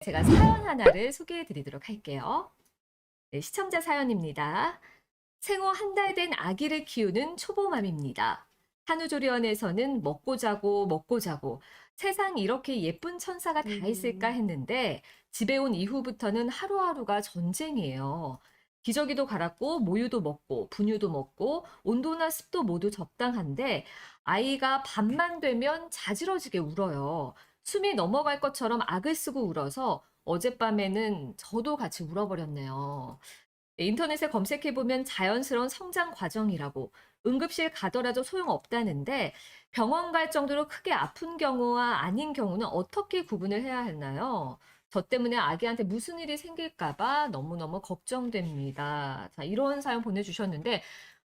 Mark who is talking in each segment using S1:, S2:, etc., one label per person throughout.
S1: 제가 사연 하나를 소개해 드리도록 할게요. 네, 시청자 사연입니다. 생후 한 달 된 아기를 키우는 초보맘입니다. 한우조리원에서는 먹고 자고 먹고 자고 세상 이렇게 예쁜 천사가 다
S2: 음.
S1: 있을까 했는데 집에 온 이후부터는 하루하루가 전쟁이에요. 기저귀도 갈았고 모유도 먹고 분유도 먹고 온도나 습도 모두 적당한데 아이가 밤만 되면 자지러지게 울어요. 숨이 넘어갈 것처럼 악을 쓰고 울어서 어젯밤에는 저도 같이 울어버렸네요. 네, 인터넷에 검색해보면 자연스러운 성장 과정이라고 응급실 가더라도 소용없다는데 병원 갈 정도로 크게 아픈 경우와 아닌 경우는 어떻게 구분을 해야 하나요? 저 때문에 아기한테 무슨 일이 생길까봐 너무너무 걱정됩니다. 자, 이런 사연 보내주셨는데,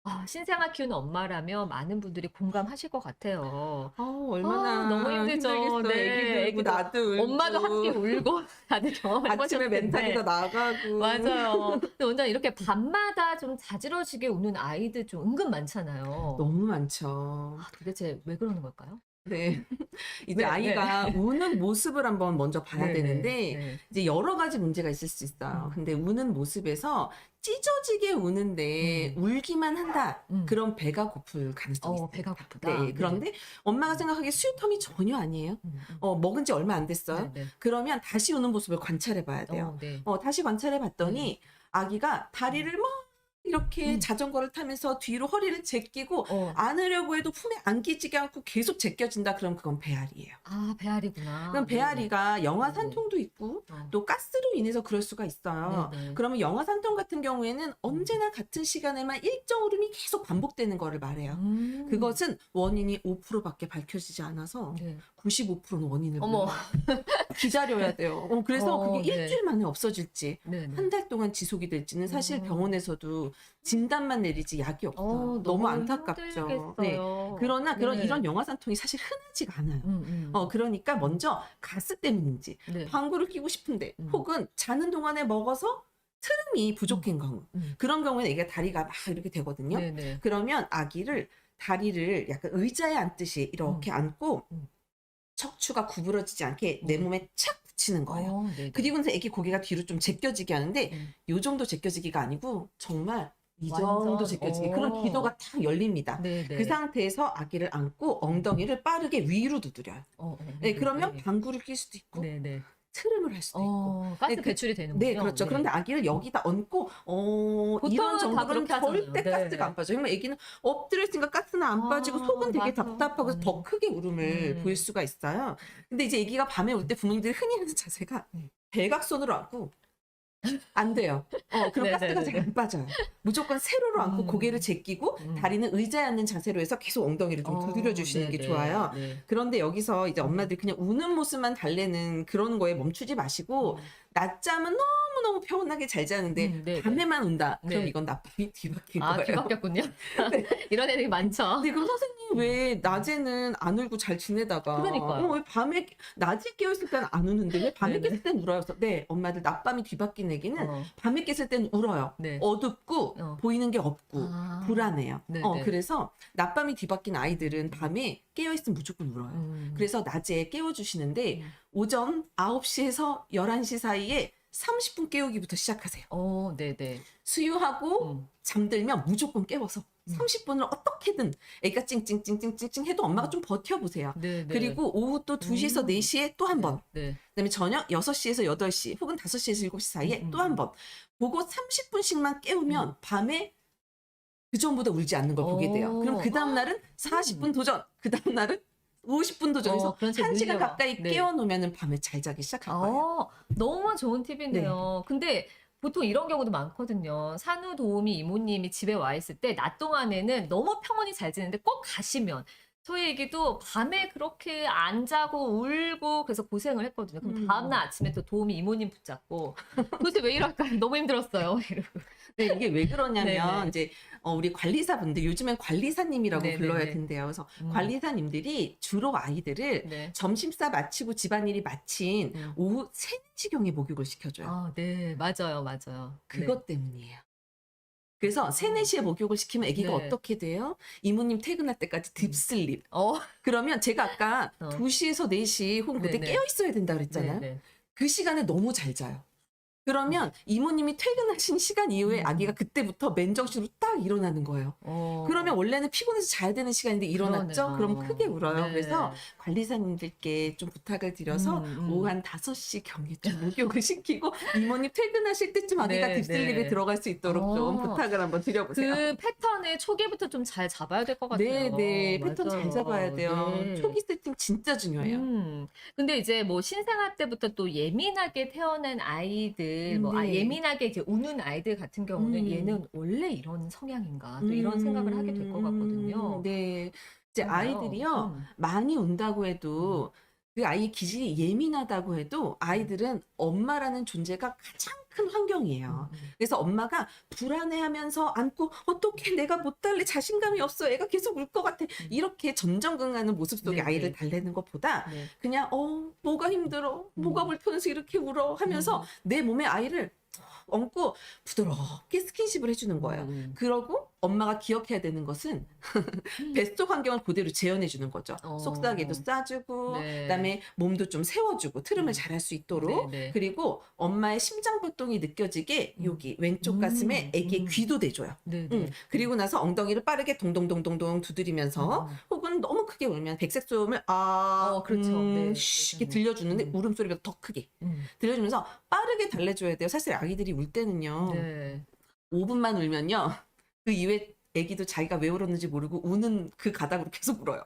S1: 아, 신생아 키우는 엄마라면 많은 분들이 공감하실 것 같아요.
S2: 아, 얼마나
S1: 아, 너무 힘들죠.
S2: 힘들겠어요.
S1: 네,
S2: 애기도 울고 나도 울고
S1: 엄마도 함께 울고 다들 경험해
S2: 아침에 멘탈이 다 나가고
S1: 맞아요. 근데 원장 이렇게 밤마다 좀 자지러지게 우는 아이들 좀 은근 많잖아요.
S2: 너무 많죠.
S1: 아, 도대체 왜 그러는 걸까요?
S2: 네. 이제
S1: 네,
S2: 아이가 우는 모습을 한번 먼저 봐야
S1: 네,
S2: 되는데
S1: 네.
S2: 이제 여러 가지 문제가 있을 수 있어요.
S1: 음.
S2: 근데 우는 모습에서 찢어지게 우는데 울기만 한다.
S1: 음.
S2: 그럼 배가 고플 가능성이 있어요.
S1: 어, 배가 고프다.
S2: 네. 그런데 엄마가 생각하기에 수유텀이 전혀 아니에요.
S1: 음, 음.
S2: 어, 먹은 지 얼마 안 됐어요.
S1: 네, 네.
S2: 그러면 다시 우는 모습을 관찰해 봐야 돼요.
S1: 어, 네.
S2: 어, 다시 관찰해 봤더니 아기가 다리를 막 이렇게
S1: 음.
S2: 자전거를 타면서 뒤로 허리를 제끼고
S1: 어.
S2: 안으려고 해도 품에 안기지게 않고 계속 제껴진다 그럼 그건 배앓이에요.
S1: 아, 배앓이구나.
S2: 그럼
S1: 네,
S2: 배앓이가
S1: 네.
S2: 산통도 있고
S1: 네. 어.
S2: 또 가스로 인해서 그럴 수가 있어요.
S1: 네, 네.
S2: 그러면 영하 산통 같은 경우에는 언제나 같은 시간에만 일정 흐름이 계속 반복되는 거를 말해요.
S1: 음.
S2: 그것은 원인이 5%밖에 밝혀지지 않아서
S1: 네.
S2: 95%는 원인을
S1: 어머.
S2: 기다려야 돼요. 어, 그래서
S1: 어,
S2: 그게
S1: 네.
S2: 일주일 만에 없어질지. 한 달 동안 지속이 될지는 사실
S1: 음.
S2: 병원에서도 진단만 내리지 약이 없어요.
S1: 어,
S2: 너무, 안타깝죠.
S1: 힘들겠어요.
S2: 네. 그러나 그런
S1: 네.
S2: 이런 영화산통이 사실 흔하지가 않아요.
S1: 음, 음.
S2: 어 그러니까 먼저 가스 때문인지
S1: 네.
S2: 방구를 끼고 싶은데
S1: 음.
S2: 혹은 자는 동안에 먹어서 트름이 부족한 경우
S1: 음.
S2: 그런 경우에는 애가 다리가 막 이렇게 되거든요.
S1: 네, 네.
S2: 그러면 아기를 다리를 약간 의자에 앉듯이 이렇게 앉고
S1: 음.
S2: 척추가 구부러지지 않게 내
S1: 음.
S2: 몸에 착 붙이는 거예요.
S1: 어, 네, 네.
S2: 그리고 나서 애기 고개가 뒤로 좀 제껴지게 하는데
S1: 음.
S2: 요 정도 제껴지기가 아니고 정말 이
S1: 완전,
S2: 정도 제껴지게
S1: 어.
S2: 그런 기도가 탁 열립니다.
S1: 네, 네.
S2: 그 상태에서 아기를 안고 엉덩이를 빠르게 위로 두드려요.
S1: 어, 어,
S2: 네, 그러면
S1: 네.
S2: 방구를 낄 수도 있고
S1: 네, 네.
S2: 트름을 할 수도 있고.
S1: 어, 가스
S2: 네, 그-
S1: 배출이 되는군요.
S2: 네, 그렇죠. 그런데 아기를 여기다 얹고 어
S1: 보통은
S2: 이런
S1: 다
S2: 정도면
S1: 그렇게 하잖아요.
S2: 절대
S1: 네,
S2: 가스가
S1: 네.
S2: 안 빠져 요. 그러면 아기는 엎드려 있으니까 가스는 안
S1: 아,
S2: 빠지고 속은 되게
S1: 맞아.
S2: 답답하고
S1: 음.
S2: 더 크게 울음을
S1: 음.
S2: 보일 수가 있어요. 근데 이제 아기가 밤에 올 때 부모님들이 흔히 하는 자세가
S1: 음.
S2: 대각선으로 앉고 안 돼요. 어, 그럼
S1: 네,
S2: 가스가
S1: 네,
S2: 잘
S1: 네.
S2: 안 빠져요. 무조건 세로로 앉고
S1: 음.
S2: 고개를 제끼고
S1: 음.
S2: 다리는 의자에 앉는 자세로 해서 계속 엉덩이를 좀
S1: 어,
S2: 두드려 주시는
S1: 네,
S2: 게
S1: 네,
S2: 좋아요.
S1: 네.
S2: 그런데 여기서 이제
S1: 음.
S2: 엄마들이 그냥 우는 모습만 달래는 그런 거에 멈추지 마시고
S1: 음.
S2: 낮잠은 너무너무 편하게 잘 자는데
S1: 음, 네, 네.
S2: 밤에만 운다. 그럼
S1: 네.
S2: 이건 나쁨이 뒤바뀐
S1: 아,
S2: 거예요.
S1: 뒤바뀌었군요.
S2: 네.
S1: 이런 애들이 많죠.
S2: 근데 그럼 선생님 왜 낮에는 안 울고 잘 지내다가
S1: 그러니까요.
S2: 어, 왜 밤에 낮에 깨어 있을 때는 안 우는데 왜 밤에
S1: 네네.
S2: 깼을 땐 울어요? 그래서 네 엄마들 낮밤이 뒤바뀐 애기는
S1: 어.
S2: 밤에 깼을 땐 울어요.
S1: 네.
S2: 어둡고
S1: 어.
S2: 보이는 게 없고
S1: 아.
S2: 불안해요.
S1: 네네.
S2: 어, 그래서 낮밤이 뒤바뀐 아이들은 밤에 깨어 있으면 무조건 울어요.
S1: 음.
S2: 그래서 낮에 깨워 주시는데
S1: 음.
S2: 오전 9시에서 11시 사이에 30분 깨우기부터 시작하세요.
S1: 어, 네, 네.
S2: 수유하고
S1: 음.
S2: 잠들면 무조건 깨워서
S1: 음.
S2: 30분을 어떻게든 애가 찡찡찡찡찡찡 해도 엄마가 좀 버텨보세요.
S1: 네, 네.
S2: 그리고 오후 또 2시에서
S1: 음.
S2: 4시에 또 한 번.
S1: 네.
S2: 그다음에 저녁 6시에서 8시 혹은 5시에서 7시 사이에
S1: 음,
S2: 또
S1: 음,
S2: 한 번. 보고 30분씩만 깨우면 밤에 그 전보다 울지 않는 걸 보게 돼요.
S1: 오.
S2: 그럼 그 다음 날은 40분 도전. 그 다음 날은 50분 도전해서
S1: 어, 그런 식으로
S2: 한 시간
S1: 늘려요.
S2: 가까이
S1: 네.
S2: 깨워놓으면 밤에 잘 자기 시작할 거예요.
S1: 어, 너무 좋은 팁이네요.
S2: 네.
S1: 근데 보통 이런 경우도 많거든요. 산후 도우미 이모님이 집에 와 있을 때 낮 동안에는 너무 평온히 잘 지내는데 꼭 가시면 저희 애기도 밤에 그렇게 안 자고 울고 그래서 고생을 했거든요. 그럼
S2: 음.
S1: 다음날 아침에 또 도우미 이모님 붙잡고 도대체 왜 이럴까요? 너무 힘들었어요. 이러고.
S2: 네, 이게 왜 그러냐면
S1: 네네.
S2: 이제 어, 우리 관리사분들 요즘엔 관리사님이라고
S1: 네네네.
S2: 불러야 된대요. 그래서
S1: 음.
S2: 관리사님들이 주로 아이들을
S1: 네.
S2: 점심사 마치고 집안일이 마친
S1: 음.
S2: 오후 3, 4시경에 목욕을 시켜줘요.
S1: 아, 네. 맞아요. 맞아요.
S2: 그것 때문이에요. 그래서 3, 4시에 목욕을 시키면 아기가
S1: 네.
S2: 어떻게 돼요? 이모님 퇴근할 때까지 딥슬립.
S1: 네. 어,
S2: 그러면 제가 아까
S1: 어.
S2: 2시에서 4시 혹은 그때
S1: 네네.
S2: 깨어 있어야 된다 그랬잖아요.
S1: 네, 네.
S2: 그 시간에 너무 잘 자요. 그러면 이모님이 퇴근하신 시간 이후에
S1: 음.
S2: 아기가 그때부터 맨정신으로 딱 일어나는 거예요.
S1: 어.
S2: 그러면 원래는 피곤해서 자야 되는 시간인데 일어났죠?
S1: 그러네요.
S2: 그럼 크게 울어요.
S1: 네.
S2: 그래서 관리사님들께 좀 부탁을 드려서
S1: 음, 음.
S2: 오후 한 5시 경에 좀 목욕을 시키고 이모님 퇴근하실 때쯤 아기가
S1: 네,
S2: 딥슬립에
S1: 네.
S2: 들어갈 수 있도록 좀
S1: 어.
S2: 부탁을 한번 드려보세요.
S1: 그 패턴을 초기부터 좀 잘 잡아야 될 것 같아요.
S2: 네, 네. 패턴 잘
S1: 맞아요.
S2: 잡아야 돼요.
S1: 네.
S2: 초기 세팅 진짜 중요해요.
S1: 음. 근데 이제 뭐 신생아 때부터 또 예민하게 태어난 아이들, 뭐 아,
S2: 네.
S1: 예민하게 이제 우는 아이들 같은 경우는
S2: 음.
S1: 얘는 원래 이런 성향인가 또 이런 생각을 하게 될 것 같거든요.
S2: 음, 네. 이제
S1: 그런가요?
S2: 아이들이요.
S1: 음.
S2: 많이 운다고 해도 그 아이의 기질이 예민하다고 해도 아이들은 엄마라는 존재가 가장 큰 환경이에요.
S1: 음.
S2: 그래서 엄마가 불안해하면서 안고 어떻게 내가 못 달래 자신감이 없어 애가 계속 울 것 같아 이렇게 전전긍긍하는 모습 속에
S1: 네,
S2: 아이를
S1: 네.
S2: 달래는 것보다
S1: 네.
S2: 그냥 어 뭐가 힘들어 뭐가
S1: 음.
S2: 불편해서 이렇게 울어 하면서
S1: 음.
S2: 내 몸에 아이를 얹고 부드럽게 스킨십을 해주는 거예요.
S1: 음.
S2: 그러고 엄마가 기억해야 되는 것은 뱃속 환경을 그대로 재현해 주는 거죠.
S1: 어.
S2: 속삭이도 싸주고
S1: 네.
S2: 그다음에 몸도 좀 세워주고 트름을
S1: 음.
S2: 잘할 수 있도록
S1: 네, 네.
S2: 그리고 엄마의 심장 보통이 느껴지게
S1: 음.
S2: 여기 왼쪽
S1: 음.
S2: 가슴에 애기의
S1: 음.
S2: 귀도 대줘요.
S1: 네, 네.
S2: 응. 그리고 나서 엉덩이를 빠르게 동동동동동 두드리면서
S1: 음.
S2: 혹은 너무 크게 울면 백색 소음을 아,
S1: 어, 그렇죠.
S2: 음,
S1: 네,
S2: 쉬,
S1: 네,
S2: 이렇게
S1: 네.
S2: 들려주는데
S1: 음.
S2: 울음소리보다 더 크게
S1: 음.
S2: 들려주면서 빠르게 달래줘야 돼요. 사실 아기들이 울 때는요.
S1: 네.
S2: 5분만 울면요. 그 이후에 아기도 자기가 왜 울었는지 모르고 우는 그 가닥으로 계속 울어요.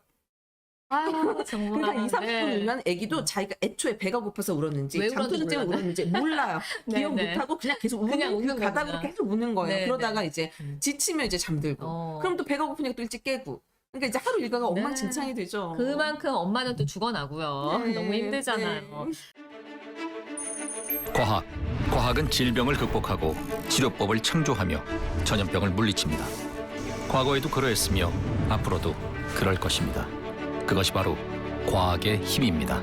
S1: 아, 정말.
S2: 그러니까 2, 30분
S1: 네.
S2: 울면 아기도
S1: 음.
S2: 자기가 애초에 배가 고파서 울었는지
S1: 왜
S2: 잠투정 때문에
S1: 울었는지
S2: 울었는지 몰라요.
S1: 네,
S2: 기억
S1: 네.
S2: 못하고 그냥 계속 우는
S1: 그냥
S2: 그 가닥으로
S1: 거구나.
S2: 계속 우는 거예요.
S1: 네,
S2: 그러다가 이제
S1: 음.
S2: 지치면 이제 잠들고
S1: 어.
S2: 그럼 또 배가 고프니까 또 일찍 깨고 그러니까 이제 하루 일과가
S1: 네.
S2: 엉망진창이 되죠.
S1: 그만큼 엄마는 또 죽어나고요.
S2: 네,
S1: 너무 힘들잖아요.
S2: 네.
S3: 과학. 과학은 질병을 극복하고 치료법을 창조하며 전염병을 물리칩니다. 과거에도 그러했으며 앞으로도 그럴 것입니다. 그것이 바로 과학의 힘입니다.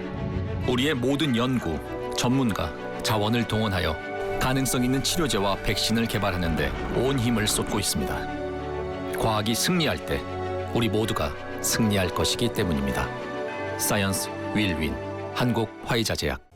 S3: 우리의 모든 연구, 전문가, 자원을 동원하여 가능성 있는 치료제와 백신을 개발하는데 온 힘을 쏟고 있습니다. 과학이 승리할 때 우리 모두가 승리할 것이기 때문입니다. 사이언스 윌윈 한국 화이자제약